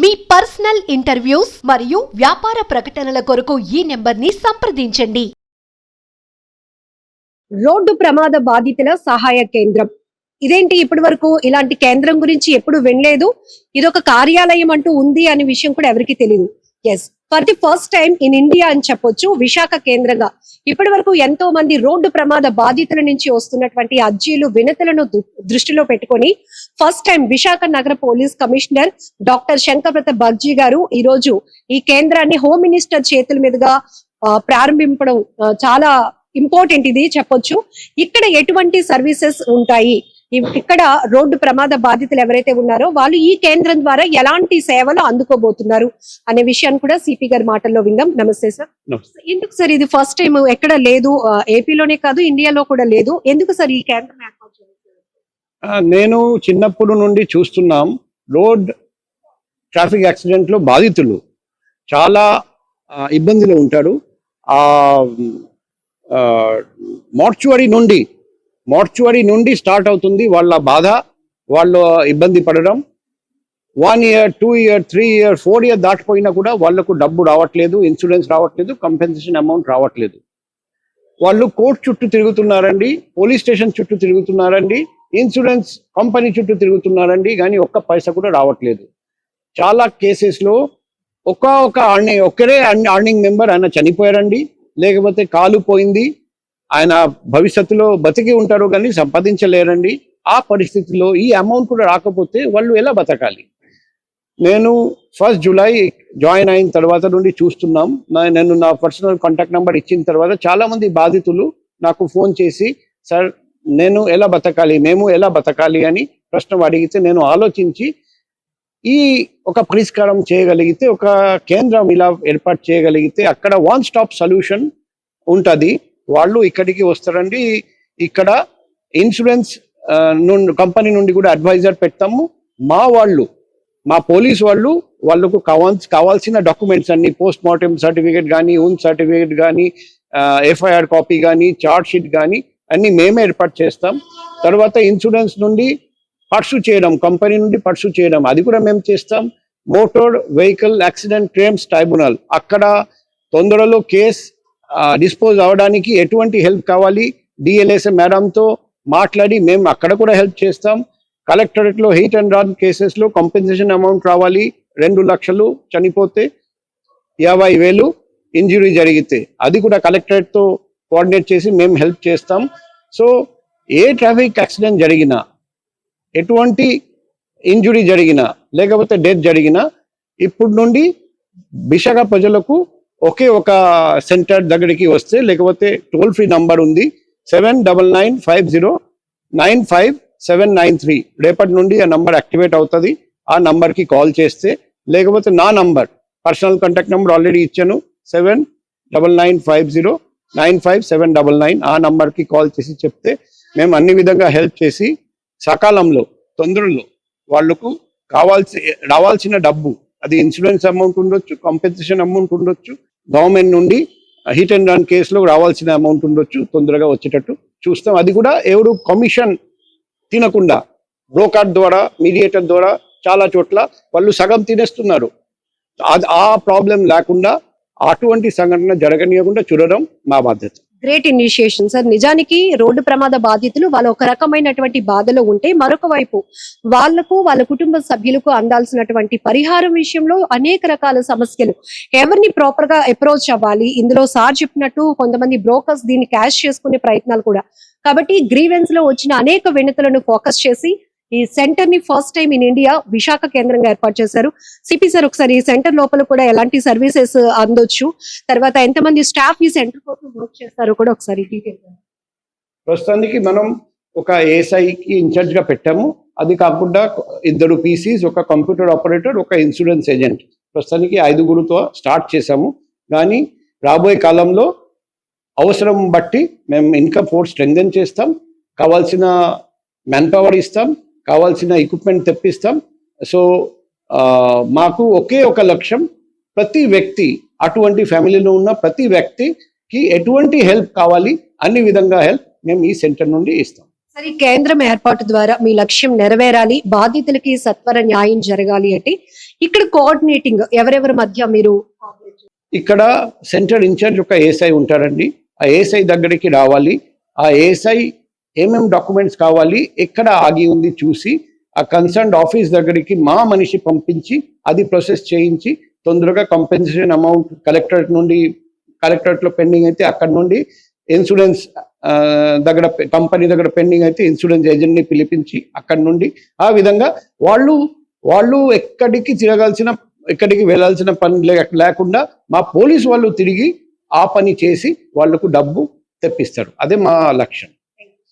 మీ personal interviews మరియు వ్యాపార ప్రకటనల కొరకు ఈ నెంబర్ని సంప్రదించండి. రోడ్డు ప్రమాద బాధితుల సహాయ కేంద్రం. ఇదేంటి ఇప్పటి వరకు ఇలాంటి కేంద్రం గురించి ఎప్పుడు వినలేదు? ఇదొక కార్యాలయం అంటూ ఉంది అనే విషయం కూడా ఎవరికి తెలియదు as for the first time in India అని చెప్పొచ్చు విశాఖ కేంద్రంగా. ఇప్పటి వరకు ఎంతో మంది రోడ్డు ప్రమాద బాధితుల నుంచి వస్తున్నటువంటి అర్జీలు వినతులను దృష్టిలో పెట్టుకొని ఫస్ట్ టైం విశాఖ నగర police commissioner doctor Shankhabrata Bagchi garu ఈ రోజు ఈ కేంద్రాన్ని హోమ్ మినిస్టర్ చేతుల మీదుగా ఆ, చాలా ఇంపార్టెంట్ ఇది చెప్పొచ్చు. ఇక్కడ ఎటువంటి సర్వీసెస్ ఉంటాయి? ఇక్కడ రోడ్డు ప్రమాద బాధితులు ఎవరైతే ఉన్నారో వాళ్ళు ఈ కేంద్రం ద్వారా ఎలాంటి సేవలు అందుకోబోతున్నారు అనే విషయాన్ని కూడా సిపి గారి మాటల్లో విందాం. నమస్తే సార్. ఎందుకు సార్ ఇది ఫస్ట్ టైం ఎక్కడ లేదు? ఏపీలోనే కాదు ఇండియాలో కూడా లేదు. ఎందుకు సార్ ఈ కేంద్రం నేను చిన్నప్పుడు నుండి చూస్తున్నాం రోడ్ ట్రాఫిక్ యాక్సిడెంట్లో బాధితులు చాలా ఇబ్బందిలో ఉంటారు. ఆ మార్చువరీ నుండి మార్చువరీ నుండి స్టార్ట్ అవుతుంది వాళ్ళ బాధ వాళ్ళు ఇబ్బంది పడడం. One year two year three year four year దాటిపోయినా కూడా వాళ్ళకు డబ్బు రావట్లేదు ఇన్సూరెన్స్ రావట్లేదు కంపెన్సేషన్ అమౌంట్ రావట్లేదు. వాళ్ళు కోర్టు చుట్టూ తిరుగుతున్నారండి పోలీస్ స్టేషన్ చుట్టూ తిరుగుతున్నారండి ఇన్సూరెన్స్ కంపెనీ చుట్టూ తిరుగుతున్నారండి కానీ ఒక్క పైసా కూడా రావట్లేదు. చాలా కేసెస్లో ఒక ఒక అర్నింగ్ ఒక్కరే అర్నింగ్ మెంబర్ ఆయన చనిపోయారండి లేకపోతే కాలు పోయింది ఆయన భవిష్యత్తులో బతికి ఉంటారు కానీ సంపాదించలేరండి. ఆ పరిస్థితిలో ఈ అమౌంట్ కూడా రాకపోతే వాళ్ళు ఎలా బతకాలి? నేను ఫస్ట్ జూలై జాయిన్ అయిన తర్వాత నుండి చూస్తున్నాం. నేను నా పర్సనల్ కాంటాక్ట్ నెంబర్ ఇచ్చిన తర్వాత చాలా మంది బాధితులు నాకు ఫోన్ చేసి సార్ నేను ఎలా బతకాలి? మేము ఎలా బతకాలి? అని ప్రశ్న అడిగితే నేను ఆలోచించి ఈ ఒక పరిష్కారం చేయగలిగితే ఒక కేంద్రం ఇలా ఏర్పాటు చేయగలిగితే అక్కడ వన్ స్టాప్ సొల్యూషన్ ఉంటుంది. వాళ్ళు ఇక్కడికి వస్తారండి. ఇక్కడ ఇన్సూరెన్స్ నుండి కంపెనీ నుండి కూడా అడ్వైజర్ పెడతాము. మా వాళ్ళు మా పోలీస్ వాళ్ళు వాళ్ళకు కావాల్సి కావాల్సిన డాక్యుమెంట్స్ అన్ని పోస్ట్ మార్టం సర్టిఫికేట్ కానీ ఉన్ సర్టిఫికేట్ కానీ ఎఫ్ఐఆర్ కాపీ కానీ చార్ట్ షీట్ కానీ అన్ని మేమే ఏర్పాటు చేస్తాం. తర్వాత ఇన్సూరెన్స్ నుండి పర్సు చేయడం కంపెనీ నుండి పర్సు చేయడం అది కూడా మేము చేస్తాం. Motor vehicle accident claims tribunal అక్కడ తొందరలో కేస్ డిస్పోజ్ అవడానికి ఎటువంటి హెల్ప్ కావాలి? డిఎల్ఎస్ఏ మేడంతో మాట్లాడి మేము అక్కడ కూడా హెల్ప్ చేస్తాం. కలెక్టరేట్లో హీట్ అండ్ రన్ కేసెస్లో కంపెన్సేషన్ అమౌంట్ రావాలి. రెండు లక్షలు చనిపోతే యాభై వేలు ఇంజురీ జరిగితే అది కూడా కలెక్టరేట్తో కోఆర్డినేట్ చేసి మేము హెల్ప్ చేస్తాం. సో ఏ ట్రాఫిక్ యాక్సిడెంట్ జరిగినా ఎటువంటి ఇంజురీ జరిగినా లేకపోతే డెత్ జరిగినా ఇప్పుడు నుండి విశాఖ ప్రజలకు ఒకే ఒక సెంటర్ దగ్గరికి వస్తే లేకపోతే టోల్ ఫ్రీ నంబర్ ఉంది seven double nine five zero nine five seven nine three రేపటి నుండి ఆ నంబర్ యాక్టివేట్ అవుతుంది. ఆ నంబర్కి కాల్ చేస్తే లేకపోతే నా number personal contact number already ఇచ్చాను seven double nine five zero nine five seven double nine ఆ నంబర్కి కాల్ చేసి చెప్తే మేము అన్ని విధంగా హెల్ప్ చేసి సకాలంలో తొందరలో వాళ్ళకు కావాల్సి రావాల్సిన డబ్బు అది ఇన్సూరెన్స్ అమౌంట్ ఉండొచ్చు కాంపెన్సేషన్ అమౌంట్ ఉండొచ్చు గవర్నమెంట్ నుండి హిట్ అండ్ రన్ కేసులో రావాల్సిన అమౌంట్ ఉండొచ్చు తొందరగా వచ్చేటట్టు చూస్తాం. అది కూడా ఎవరు కమిషన్ తినకుండా బ్రోకర్ ద్వారా మీడియేటర్ ద్వారా చాలా చోట్ల వాళ్ళు సగం తినేస్తున్నారు. అది ఆ ప్రాబ్లం లేకుండా అటువంటి సంఘటన జరగనీయకుండా చూడడం మా బాధ్యత. Great initiation sir. నిజానికి రోడ్డు ప్రమాద బాధితులు వాళ్ళు ఒక రకమైనటువంటి బాధలో ఉంటే మరొక వైపు వాళ్ళకు వాళ్ళ కుటుంబ సభ్యులకు అందాల్సినటువంటి పరిహారం విషయంలో అనేక రకాల సమస్యలు. ఎవరిని ప్రాపర్గా అప్రోచ్ అవ్వాలి? ఇందులో సార్ చెప్పినట్టు కొంతమంది బ్రోకర్స్ దీన్ని క్యాష్ చేసుకునే ప్రయత్నాలు కూడా. కాబట్టి గ్రీవెన్స్లో వచ్చిన అనేక వినతులను ఫోకస్ చేసి ఈ సెంటర్ని first time in India Visakha కేంద్రంగా ఏర్పాటు చేశారు. సిపి సార్ ఒకసారి ఈ సెంటర్ లోపల కూడా ఎలాంటి సర్వీసెస్ అందొచ్చు. తర్వాత ఎంతమంది స్టాఫ్ ఈ సెంటర్ కోసం వర్క్ చేస్తారో కూడా ఒకసారి డీటెయిల్ ప్రస్తుతానికి మనం ఒక ఏఎస్ఐకి ఇన్ఛార్జ్గా పెట్టాము. అది కాకుండా ఇద్దరు పీసీస్ ఒక కంప్యూటర్ ఆపరేటర్ ఒక ఇన్సూరెన్స్ ఏజెంట్ ప్రస్తుతానికి ఐదుగురుతో స్టార్ట్ చేశాము. కానీ రాబోయే కాలంలో అవసరం బట్టి మేము ఇన్కమ్ ఫోర్స్ స్ట్రెంగ్ చేస్తాం. కావాల్సిన మ్యాన్ పవర్ ఇస్తాం. కావాల్సిన ఎక్విప్మెంట్ తెప్పిస్తాం. సో మాకు ఒకే ఒక లక్ష్యం ప్రతి వ్యక్తి అటువంటి ఫ్యామిలీలో ఉన్న ప్రతి వ్యక్తికి ఎటువంటి హెల్ప్ కావాలి అన్ని విధంగా హెల్ప్ మేము ఈ సెంటర్ నుండి ఇస్తాం. సరే కేంద్రం ఏర్పాటు ద్వారా మీ లక్ష్యం నెరవేరాలి బాధితులకి సత్వర న్యాయం జరగాలి అంటే ఇక్కడ కోఆర్డినేటింగ్ ఎవరెవరి మధ్య మీరు ఇక్కడ సెంట్రల్ ఇన్ఛార్జ్ ఒక ఏఎస్ఐ ఉంటారండి ఆ ఏఎస్ఐ దగ్గరికి రావాలి. ఆ ఏఎస్ఐ ఏమేం డాక్యుమెంట్స్ కావాలి ఎక్కడ ఆగి ఉంది చూసి ఆ కన్సర్న్ ఆఫీస్ దగ్గరికి మా మనిషి పంపించి అది ప్రాసెస్ చేయించి తొందరగా కంపెన్సేషన్ అమౌంట్ కలెక్టరేట్ నుండి కలెక్టరేట్లో పెండింగ్ అయితే అక్కడ నుండి ఇన్సూరెన్స్ దగ్గర కంపెనీ దగ్గర పెండింగ్ అయితే ఇన్సూరెన్స్ ఏజెంట్ని పిలిపించి అక్కడ నుండి ఆ విధంగా వాళ్ళు వాళ్ళు ఎక్కడికి తిరగాల్సిన ఎక్కడికి వెళ్ళాల్సిన పని లేకుండా మా పోలీసు వాళ్ళు తిరిగి ఆ పని చేసి వాళ్ళకు డబ్బు తెప్పిస్తారు. అదే మా లక్ష్యం.